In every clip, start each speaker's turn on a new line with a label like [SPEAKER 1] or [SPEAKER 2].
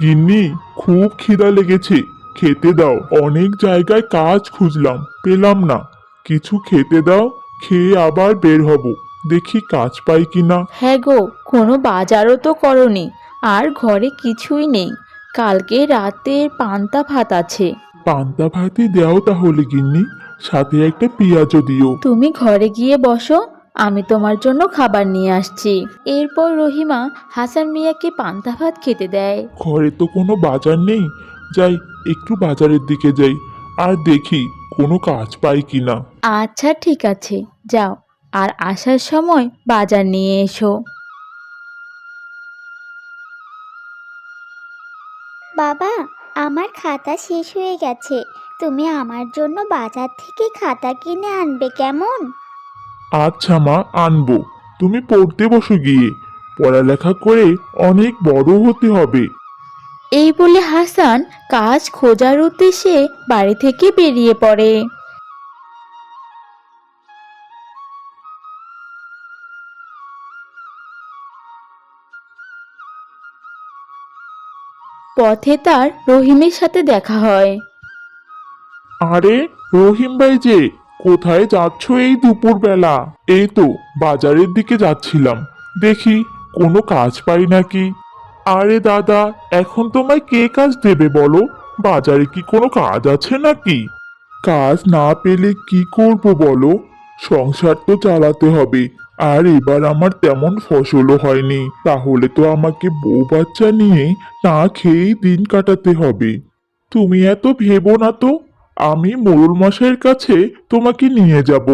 [SPEAKER 1] গিন্নি খুব খিদা লেগেছে। খেতে দাও। অনেক জায়গায় কাজ খুঁজলাম। পেলাম না। কিছু খেতে দাও। খেয়ে আবার বের হব। দেখি কাজ পাই কিনা।
[SPEAKER 2] হ্যাঁ গো কোনো বাজারও তো করনি। আর ঘরে কিছুই নেই। কালকে রাতের পান্তা ভাত আছে।
[SPEAKER 1] পান্তা ভাতই দাও তাহলে গিন্নি। সাথে একটা পেঁয়াজও দিও।
[SPEAKER 2] তুমি ঘরে গিয়ে বসো। আমি তোমার জন্য খাবার নিয়ে আসছি। এরপর রহিমা হাসান মিয়াকে পান্তা ভাত খেতে দেয়।
[SPEAKER 1] ঘরে তো কোনো বাজার নেই। যাই একটু বাজারের দিকে যাই। আর দেখি কোনো কাজ পাই কিনা।
[SPEAKER 2] আচ্ছা ঠিক আছে। যাও আর আসার সময় বাজার নিয়ে এসো।
[SPEAKER 3] বাবা আমার খাতা শেষ হয়ে গেছে। তুমি আমার জন্য বাজার থেকে খাতা কিনে আনবে কেমন?
[SPEAKER 1] আচ্ছা মা আনব। তুমি পড়তে বসো গিয়ে। পড়ালেখা করে অনেক বড় হতে হবে।
[SPEAKER 2] এই বলে হাসান কাজ খোঁজার উদ্দেশ্যে বাড়ি থেকে বেরিয়ে পড়ে। পথে তার রহিমের সাথে দেখা হয়।
[SPEAKER 1] আরে রহিম ভাই যে কোথায় যাচ্ছ এই দুপুরবেলা? এই তো, বাজারের দিকে যাচ্ছিলাম। দেখি, কোনো কাজ পাই নাকি? আরে দাদা, এখন তোমায় কে কাজ দেবে বলো? বাজারে কি কোনো কাজ আছে নাকি? কাজ না পেলে কি করব বলো? সংসার তো চালাতে হবে, আর এবার আমার তেমন ফসলও হয়নি। তাহলে তো আমাকে বউ বাচ্চা নিয়ে না খেয়েই দিন কাটাতে হবে। তুমি এত ভেবো না তো? আমি মোরুল মশাইয়ের কাছে তোমাকে নিয়ে যাব।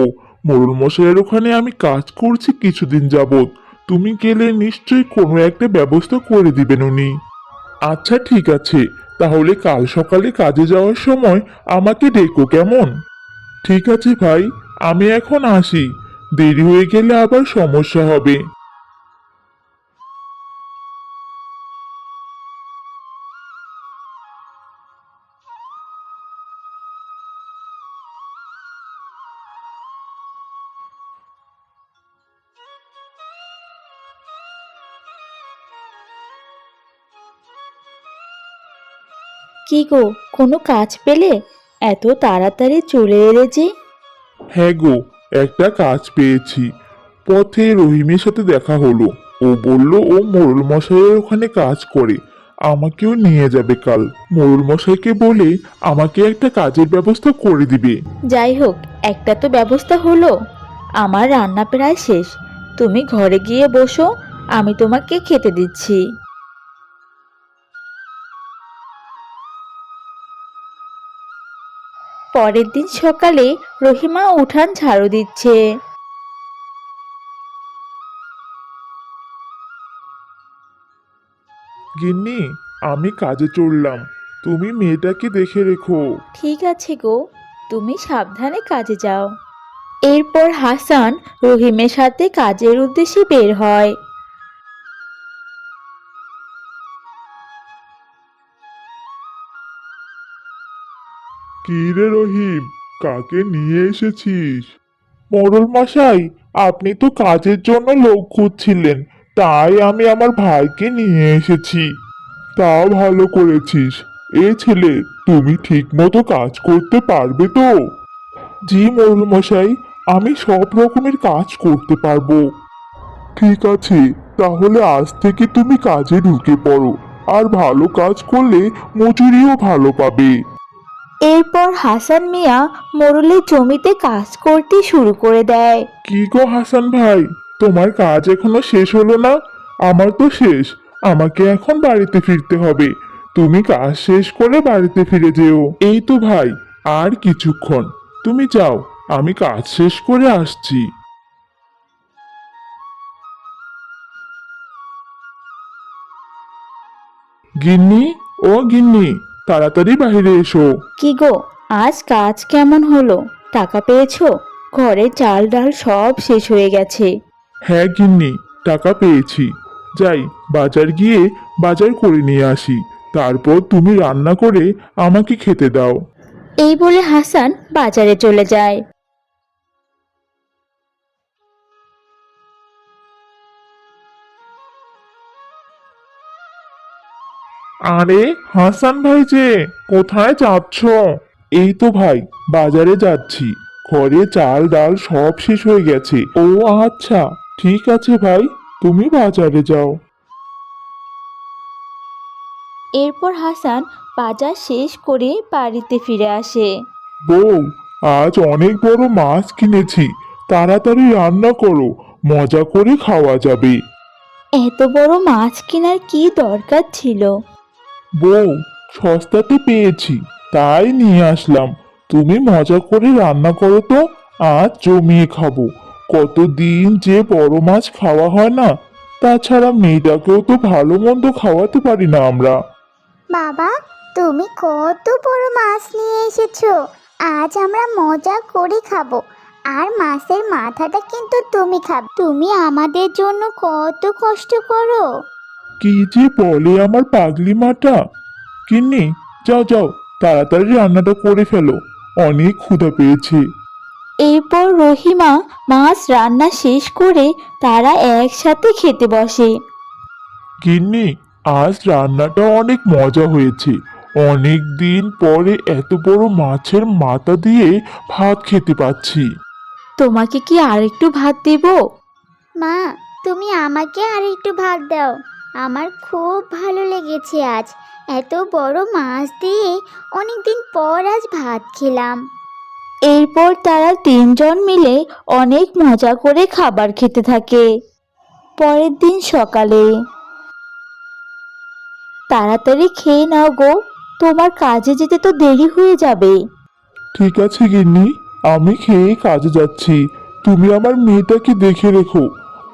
[SPEAKER 1] মোরুল মশাইয়ের ওখানে আমি কাজ করছি কিছুদিন যাবত তুমি গেলে নিশ্চয়ই কোনো একটা ব্যবস্থা করে দিবেন উনি। আচ্ছা ঠিক আছে। তাহলে কাল সকালে কাজে যাওয়ার সময় আমাকে ডেকো কেমন? ঠিক আছে ভাই, আমি এখন আসি। দেরি হয়ে গেলে আবার সমস্যা হবে।
[SPEAKER 2] কি গো কোনো কাজ পেলে? এত তাড়াতাড়ি চলে এলে যে।
[SPEAKER 1] হ্যাঁ গো একটা কাজ পেয়েছি। পথে রহিমের সাথে দেখা হলো। ও বলল ও মোরল মশাইয়ের ওখানে কাজ করে। আমাকেও নিয়ে যাবে কাল। মোরল মশাইকে বলে আমাকে একটা কাজের ব্যবস্থা করে দিবে।
[SPEAKER 2] যাই হোক একটা তো ব্যবস্থা হলো। আমার রান্না প্রায় শেষ। তুমি ঘরে গিয়ে বসো আমি তোমাকে খেতে দিচ্ছি। পরের দিন সকালে রহিমা উঠান ঝাড়ু দিচ্ছে।
[SPEAKER 1] গিন্নি আমি কাজে চললাম। তুমি মেয়েটাকে দেখে রেখো।
[SPEAKER 2] ঠিক আছে গো তুমি সাবধানে কাজে যাও। এরপর হাসান রহিমের সাথে কাজের উদ্দেশ্যে বের হয়।
[SPEAKER 1] কি রে রহিম? কাকে নিয়ে এসেছিস? মোরল মশাই, আপনি তো কাজের জন্য লোক খুঁজছিলেন, তাই আমি আমার ভাইকে নিয়ে এসেছি। তা ভালো করেছিস। এ ছেলে, তুমি ঠিক মতো কাজ করতে পারবে তো? জি মোরল মশাই, আমি সব রকমের কাজ করতে পারব। ঠিক আছে, তাহলে আজ থেকে তুমি কাজে ঢুকে পড়ো, আর ভালো কাজ করলে মজুরিও ভালো পাবে।
[SPEAKER 2] এরপর হাসান মিয়া মোরলের জমিতে কাজ করতে শুরু করে দেয়।
[SPEAKER 1] কি গো হাসান ভাই? তোমার কাজ এখনও শেষ হলো না? আমার তো শেষ। আমাকে এখন বাড়িতে ফিরতে হবে। তুমি কাজ শেষ করে বাড়িতে ফিরে যেও। এই তো ভাই, আর কিছুক্ষণ। তুমি যাও, আমি কাজ শেষ করে আসছি। গিন্নি, ও গিন্নি। তাড়াতাড়ি বাইরে এসো।
[SPEAKER 2] কি গো আজ কাজ কেমন হলো? টাকা পেয়েছ? ঘরে চাল ডাল সব শেষ হয়ে গেছে।
[SPEAKER 1] হ্যাঁ গিন্নি টাকা পেয়েছি। যাই বাজার গিয়ে বাজার করে নিয়ে আসি। তারপর তুমি রান্না করে আমাকে খেতে দাও।
[SPEAKER 2] এই বলে হাসান বাজারে চলে যায়।
[SPEAKER 1] আরে হাসান ভাই যে কোথায় যাচ্ছ? এই তো ভাই বাজারে যাচ্ছি। ঘরে চাল ডাল সব শেষ হয়ে গেছে। ও আচ্ছা ঠিক আছে ভাই তুমি বাজারে যাও।
[SPEAKER 2] এরপর হাসান বাজার শেষ করে বাড়িতে ফিরে আসে।
[SPEAKER 1] বউ আজ অনেক বড় মাছ কিনেছি। তাড়াতাড়ি রান্না করো মজা করে খাওয়া যাবে।
[SPEAKER 2] এত বড় মাছ কেনার কি দরকার ছিল?
[SPEAKER 1] বউ সস্তাতে পেয়েছি, তাই নিয়ে আসলাম। তুমি মজা করে রান্না করো তো, আজ জমিয়ে খাব। কতদিন যে বড় মাছ খাওয়া হয় না, তাছাড়া মেয়েটাকেও তো ভালো মন্দ খাওয়াতে পারি না আমরা।
[SPEAKER 3] বাবা, তুমি কত বড় মাছ নিয়ে এসেছ। আজ আমরা মজা করে খাব। আর মাছের মাথাটা কিন্তু তুমি খাবে। তুমি আমাদের জন্য কত কষ্ট করো।
[SPEAKER 1] কি যে বলে আমার পাগলি মাটা? কিন্নি যাও যাও তাড়াতাড়ি রান্নাটা করে ফেলো। অনেক ক্ষুধা পেয়েছে।
[SPEAKER 2] এরপর রহিমা মাছ রান্না শেষ করে তারা একসাথে খেতে বসে।
[SPEAKER 1] গিন্নি আজ রান্নাটা অনেক মজা হয়েছে। অনেক দিন পরে এত বড় মাছের মাথা দিয়ে ভাত খেতে পাচ্ছি।
[SPEAKER 2] তোমাকে কি আরেকটু ভাত দেব?
[SPEAKER 3] মা তুমি আমাকে আর একটু ভাত দাও। আমার খুব ভালো লেগেছে আজ। এত বড় মাছ দিয়ে অনেকদিন পর আজ ভাত খেলাম।
[SPEAKER 2] এরপর তারা তিনজন মিলে অনেক মজা করে খাবার খেতে থাকে। পরের দিন সকালে। তাড়াতাড়ি খেয়ে নাও গো তোমার কাজে যেতে তো দেরি হয়ে যাবে।
[SPEAKER 1] ঠিক আছে গিন্নি আমি খেয়ে কাজে যাচ্ছি। তুমি আমার মেয়েটাকে দেখে রেখো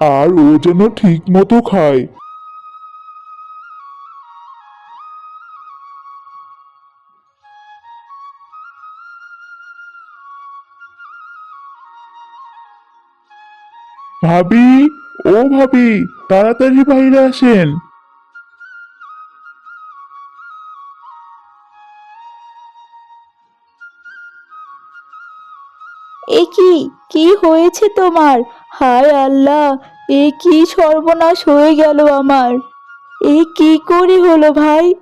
[SPEAKER 1] আর ও যেন ঠিক মতো খায়। ভাবি ও ভাবি তাড়াতাড়ি বাইরে আসেন।
[SPEAKER 2] এ কি কি হয়েছে তোমার? হায় আল্লাহ এ কি সর্বনাশ হয়ে গেল আমার। এ কি করে হলো ভাই?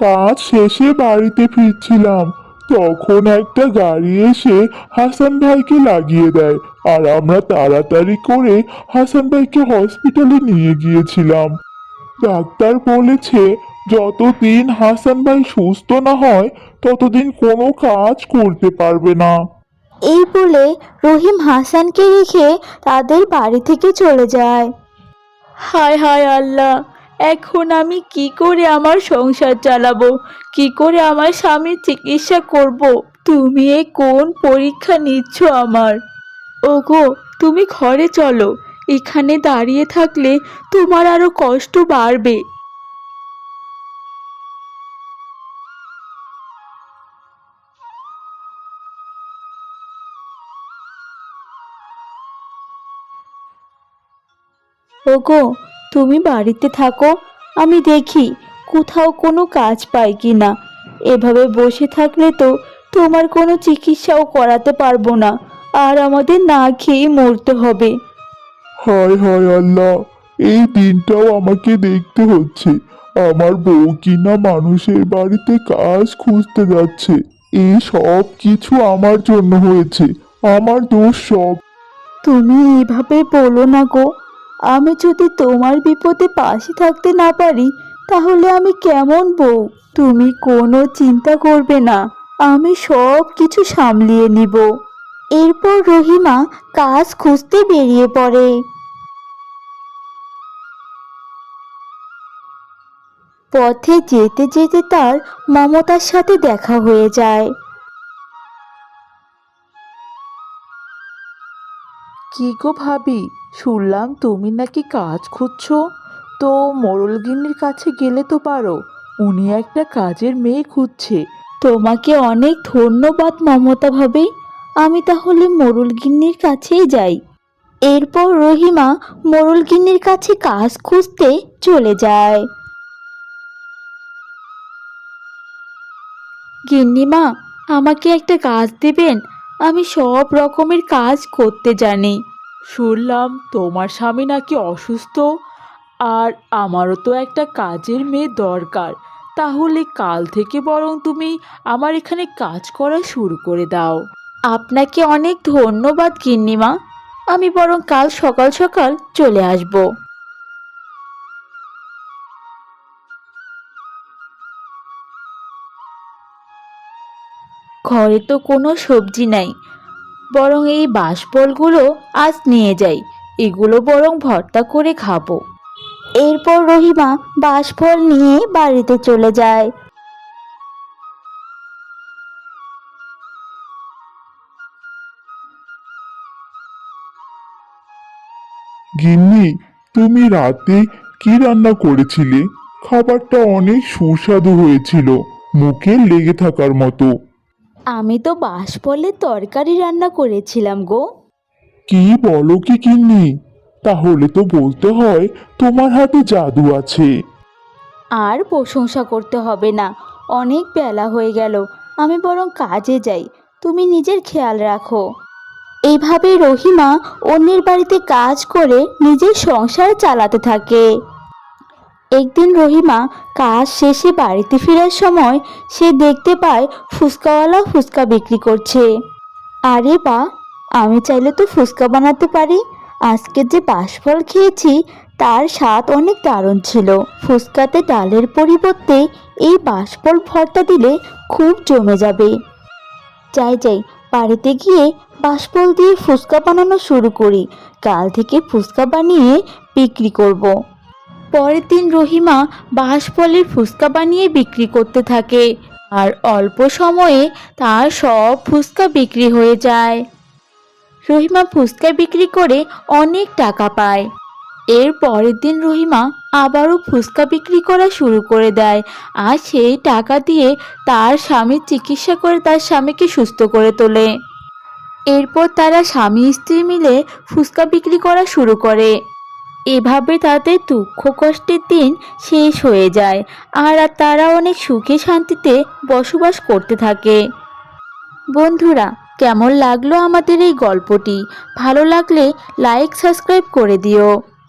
[SPEAKER 1] কাজ শেষে বাড়িতে ফিরছিলাম। তখন একটা গাড়ি এসে হাসান ভাইকে লাগিয়ে দেয়। আর আমরা তাড়াতাড়ি করে হাসান ভাইকে হসপিটালে নিয়ে গিয়েছিলাম। ডাক্তার বলেছে যতদিন হাসান ভাই সুস্থ না হয় ততদিন কোনো কাজ করতে পারবে না।
[SPEAKER 2] এই বলে রহিম হাসানকে রেখে তাদের বাড়ি থেকে চলে যায়। হায় হায় আল্লাহ এখন আমি কি করে আমার সংসার চালাবো? কি করে আমার স্বামীর চিকিৎসা করব? তুমি এ কোন পরীক্ষা নিচ্ছ আমার? ওগো, তুমি ঘরে চলো। এখানে দাঁড়িয়ে থাকলে তোমার আরও কষ্ট বাড়বে। ওগো, তুমি বাড়িতে থাকো, আমি দেখি কোথাও কোনো কাজ পাই কি না এভাবে বসে থাকলে তো তোমার কোনো চিকিৎসাও করাতে পারব না। আর আমাদের না খেয়ে মরতে হবে।
[SPEAKER 1] হায় হায় আল্লাহ এই দিনটাও আমাকে দেখতে হচ্ছে। আমার বউ কিনা মানুষের বাড়িতে কাজ খুঁজতে যাচ্ছে। এই সব কিছু আমার জন্য হয়েছে আমার দোষ সব।
[SPEAKER 2] তুমি এইভাবে বলো না গো। আমি যদি তোমার বিপদে পাশে থাকতে না পারি তাহলে আমি কেমন বউ? তুমি কোনো চিন্তা করবে না আমি সব কিছু সামলিয়ে নিব। এরপর রহিমা কাজ খুঁজতে বেরিয়ে পড়ে। পথে যেতে যেতে তার মমতার সাথে দেখা হয়ে যায়।
[SPEAKER 4] কি গো ভাবি শুনলাম তুমি নাকি কাজ খুঁজছো? তো মোড়লগিন্নির কাছে গেলে তো পারো উনি একটা কাজের মেয়ে খুঁজছে।
[SPEAKER 2] তোমাকে অনেক ধন্যবাদ মমতা ভাবে। আমি তাহলে মোরুল গিন্নির কাছেই যাই। এরপর রহিমা মোরুল গিন্নির কাছে কাজ খুঁজতে চলে যায়। গিন্নিমা, আমাকে একটা কাজ দেবেন? আমি সব রকমের কাজ করতে জানি।
[SPEAKER 4] শুনলাম তোমার স্বামী নাকি অসুস্থ। আর আমারও তো একটা কাজের মেয়ে দরকার।
[SPEAKER 2] তাহলে কাল থেকে বরং তুমি আমার এখানে কাজ করা শুরু করে দাও। আপনাকে অনেক ধন্যবাদ, গিন্নিমা। আমি বরং কাল সকাল সকাল চলে আসব। ঘরে তো কোনো সবজি নাই, বরং এই বাঁশফলগুলো আজ নিয়ে যাই, এগুলো বরং ভর্তা করে খাব।
[SPEAKER 3] এরপর রহিমা বাঁশফল নিয়ে বাড়িতে চলে যায়।
[SPEAKER 1] গিন্নি তুমি রাতে কি রান্না করেছিলে? খাবারটা অনেক সুস্বাদু হয়েছিল মুখে লেগে থাকার মতো।
[SPEAKER 2] আমি তো বাঁশফলের তরকারি রান্না করেছিলাম গো।
[SPEAKER 1] কি বলো কি গিন্নি? তাহলে তো বলতে হয় তোমার হাতে জাদু আছে।
[SPEAKER 2] আর প্রশংসা করতে হবে না অনেক বেলা হয়ে গেল আমি বরং কাজে যাই তুমি নিজের খেয়াল রাখো। এইভাবে রহিমা অন্যের বাড়িতে কাজ করে নিজের সংসার চালাতে থাকে। একদিন রহিমা কাজ শেষে বাড়িতে ফেরার সময় সে দেখতে পায় ফুচকাওয়ালা ফুচকা বিক্রি করছে। আরে বা, আমি চাইলে তো ফুচকা বানাতে পারি। আজকে যে বাঁশফল খেয়েছি, তার স্বাদ অনেক দারুণ ছিল। ফুচকাতে ডালের পরিবর্তে এই বাঁশফল ভর্তা দিলে খুব জমে যাবে। যাই যাই, বাড়িতে গিয়ে বাঁশফল দিয়ে ফুচকা বানানো শুরু করি। কাল থেকে ফুচকা বানিয়ে বিক্রি করব। পরের দিন রহিমা বাঁশফলের ফুচকা বানিয়ে বিক্রি করতে থাকে। আর অল্প সময়ে তার সব ফুচকা বিক্রি হয়ে যায়। রহিমা ফুচকা বিক্রি করে অনেক টাকা পায়। এর পরের দিন রহিমা আবারও ফুচকা বিক্রি করা শুরু করে দেয়। আর সেই টাকা দিয়ে তার স্বামীর চিকিৎসা করে তার স্বামীকে সুস্থ করে তোলে। এরপর তারা স্বামী স্ত্রী মিলে ফুচকা বিক্রি করা শুরু করে। এভাবে তাদের দুঃখ কষ্টের দিন শেষ হয়ে যায় আর তারা অনেক সুখে শান্তিতে বসবাস করতে থাকে। বন্ধুরা, কেমন লাগল আমাদের এই গল্পটি? ভালো লাগলে লাইক সাবস্ক্রাইব করে দিও।